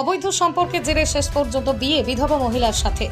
অবৈধ সম্পর্কের জেরে শেষ পর্যন্ত বিয়ে বিধবা মহিলার সাথে।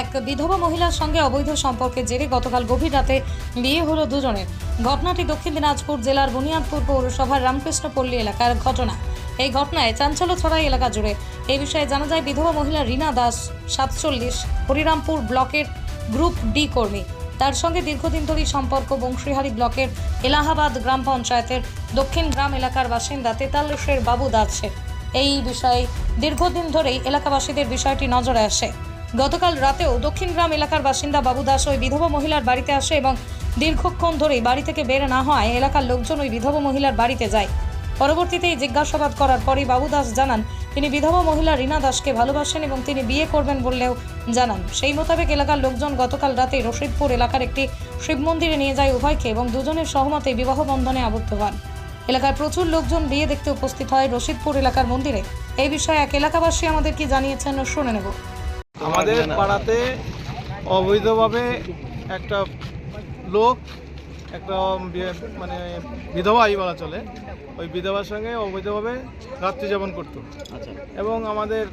এক বিধবা মহিলার সঙ্গে অবৈধ সম্পর্কের জেরে গতকাল গভীর রাতে বিয়ে হলো দুজনের। ঘটনাটি দক্ষিণ দিনাজপুর জেলার বুনিয়াদপুর পৌরসভার রামকৃষ্ণপল্লী এলাকার ঘটনা। এই ঘটনায় চাঞ্চল্য ছড়াই এলাকা জুড়ে। এই বিষয়ে জানা যায়, বিধবা মহিলা রীনা দাস, সাতচল্লিশ, হরিরামপুর ব্লকের গ্রুপ ডি কর্মী। তার সঙ্গে দীর্ঘদিন ধরেই সম্পর্ক বংশীহারি ব্লকের এলাহাবাদ গ্রাম পঞ্চায়েতের দক্ষিণ গ্রাম এলাকার বাসিন্দা তেতাল্লিশের বাবু দাসের এই বিষয়ে দীর্ঘদিন ধরেই এলাকাবাসীদের বিষয়টি নজরে আসে। গতকাল রাতেও দক্ষিণ গ্রাম এলাকার বাসিন্দা বাবু দাস ওই বিধবা মহিলার বাড়িতে আসে এবং দীর্ঘক্ষণ ধরেই বাড়ি থেকে বের না হয় এলাকার লোকজন ওই বিধবা মহিলার বাড়িতে যায়। পরবর্তীতে জিজ্ঞাসাবাদ করার পরই বাবু দাস জানান, তিনি বিধবা মহিলা রীনা দাসকে ভালোবাসেন এবং তিনি বিয়ে করবেন বললেও জানান। সেই মোতাবেক এলাকার লোকজন গতকাল রাতে রশিদপুর এলাকার একটি শিব মন্দিরে নিয়ে যায় উভয়কে এবং দুজনের সহমতে বিবাহ বন্ধনে আবদ্ধ হন। এলাকার প্রচুর লোকজন বিয়ে দেখতে উপস্থিত হয় রশিদপুর এলাকার মন্দিরে। এই বিষয়ে এক এলাকাবাসী আমাদের কি জানিয়েছেন শুনে নেব। আমাদের পাড়াতে অবৈধভাবে একটা লোক একটা মানে বিধবাই বলা চলে ওই বিধবার সঙ্গে অবৈধভাবে রাত্রি যাপন করতো। আচ্ছা। এবং আমাদের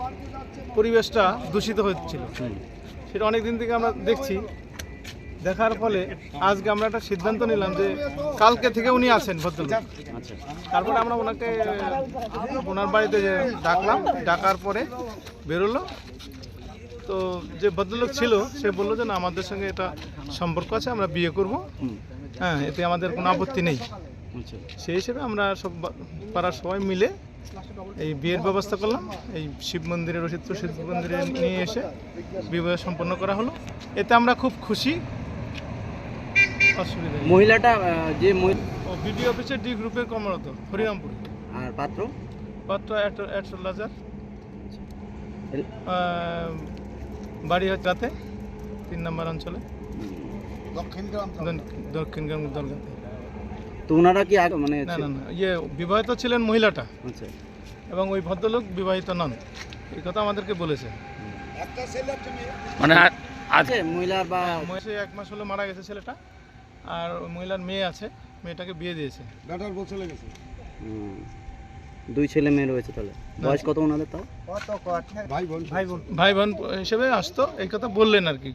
পরিবেশটা দূষিত হচ্ছিল। সেটা অনেক দিন থেকে আমরা দেখছি। দেখার ফলে আজকে আমরা একটা সিদ্ধান্ত নিলাম যে কালকে থেকে উনি আসেন ভদ্রলোক। আচ্ছা তারপরে আমরা ওনাকে ওনার বাড়িতে যে ডাকলাম ডাকার পরে বেরোলো। তো যে ভদ্রলোক ছিল সে বলল যে না আমাদের সঙ্গে এটা সম্পর্ক আছে আমরা বিয়ে করব। হ্যাঁ এতে আমাদের কোনো আপত্তি নেই। আচ্ছা। সেই হিসেবে আমরা সব পাড়ার সবাই মিলে এই বিয়ের ব্যবস্থা করলাম। এই শিব মন্দিরে রসিদপুর শিব মন্দিরে নিয়ে এসে বিবাহ সম্পন্ন করা হলো। এতে আমরা খুব খুশি। অসুবিধা নেই। মহিলাটা যে মহি- ও বিডি অফিসের ডি গ্রুপের কর্মরত হরিরামপুর। আর পাত্র? পাত্র একশো আহ, বাড়ি হচ্ছে রাতে তিন নম্বর অঞ্চলে। দক্ষিণ দক্ষিণগ্রাম দলগাতে তো ওনারা কি মানে না না না ইয়ে বিবাহিত ছিলেন মহিলাটা। আচ্ছা। এবং ওই ভদ্রলোক বিবাহিত নন। এই কথা আমাদেরকে বলেছে। মানে আছে মহিলার বা সে এক মাস হলো মারা গেছে ছেলেটা। আর ওই মহিলার মেয়ে আছে মেয়েটাকে বিয়ে দিয়েছে। হুম, দুই ছেলে মেয়ে রয়েছে তাহলে। বয়স কত ওনাদের তাও? ভাই বোন ভাই বোন হিসেবে আসতো এই কথা বললেন আর কি।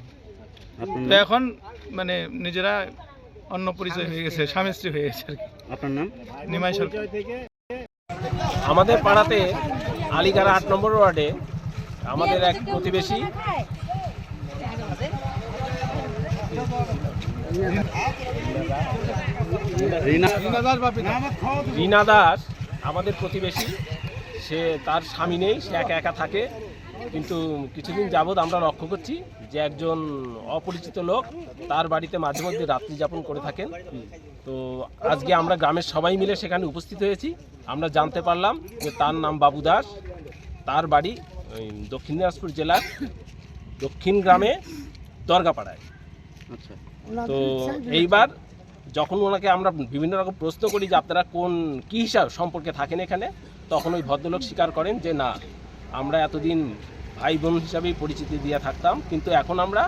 আপনার তো নাম? এখন মানে নিজেরা অন্য পরিচয় হয়ে গেছে স্বামী স্ত্রী হয়ে গেছে আর কি। আপনার নাম? নিমাই সরকার। আমাদের পাড়াতে আলিগাড়া আট নম্বর ওয়ার্ডে আমাদের এক প্রতিবেশী রিনা দাস আমাদের প্রতিবেশী। সে তার স্বামী নেই সে একা একা থাকে। কিন্তু কিছুদিন যাবৎ আমরা লক্ষ্য করছি যে একজন অপরিচিত লোক তার বাড়িতে মাঝে মধ্যে রাত্রি যাপন করে থাকেন। তো আজকে আমরা গ্রামের সবাই মিলে সেখানে উপস্থিত হয়েছি। আমরা জানতে পারলাম যে তার নাম বাবু দাস। তার বাড়ি ওই দক্ষিণ দিনাজপুর জেলার দক্ষিণ গ্রামে দরগাপাড়ায়। আচ্ছা। তো এইবার যখন ওনাকে আমরা বিভিন্ন রকম প্রশ্ন করি যে আপনারা কোন কী হিসাব সম্পর্কে থাকেন এখানে তখন ওই ভদ্রলোক স্বীকার করেন যে না আমরা এতদিন ভাই বোন হিসাবেই পরিচিতি দিয়ে থাকতাম কিন্তু এখন আমরা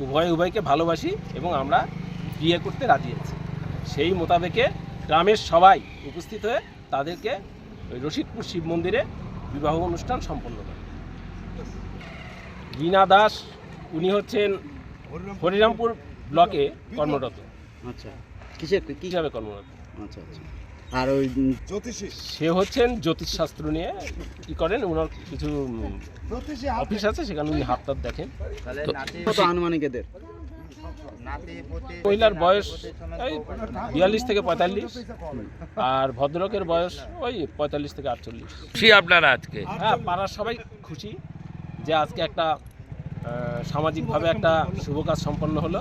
উভয় উভয়কে ভালোবাসি এবং আমরা বিয়ে করতে রাজি আছি। সেই মোতাবেকে গ্রামের সবাই উপস্থিত হয়ে তাদেরকে ওই রশিদপুর শিব মন্দিরে বিবাহ অনুষ্ঠান সম্পন্ন করে রীনা দাস উনি হচ্ছেন হরিরামপুর ব্লকে কর্মরত। আচ্ছা। কিসের কি হিসাবে কর্মরত? আচ্ছা আচ্ছা। আর ওই উম, সে হচ্ছেন জ্যোতিষশাস্ত্র নিয়ে কি করেন? ওনার কিছু অফিস আছে সেখানে উনি হাত টাত দেখেন। কত আনুমানিক এদের মহিলার বয়স ওই বিয়াল্লিশ থেকে পঁয়তাল্লিশ আর ভদ্রলোকের বয়স ওই পঁয়তাল্লিশ থেকে আটচল্লিশ। খুশি আপনারা আজকে? হ্যাঁ পাড়ার সবাই খুশি যে আজকে একটা সামাজিকভাবে একটা শুভ কাজ সম্পন্ন হলো।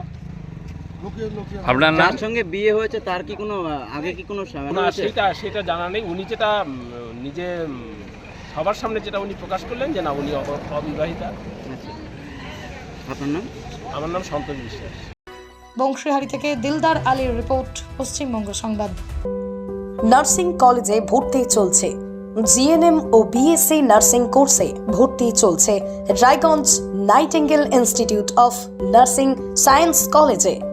আপনার নাম? সঙ্গে বিয়ে হয়েছে তার কি কোনো আগে কি কোনো না সেটা সেটা জানা নেই। উনি যেটা নিজে সবার সামনে যেটা উনি প্রকাশ করলেন যে না উনি অব- অবিবাহিতা। আচ্ছা। আপনার নাম? আমার নাম সন্তোষ বিশ্বাস। বংশীহারি থেকে দিলদার আলীর রিপোর্ট পশ্চিমবঙ্গ সংবাদ। নার্সিং কলেজে ভর্তি চলছে। জিএনএম ও বিএসসি নার্সিং কোর্সে ভর্তি চলছে Raiganj Nightingale institute of nursing science কলেজে।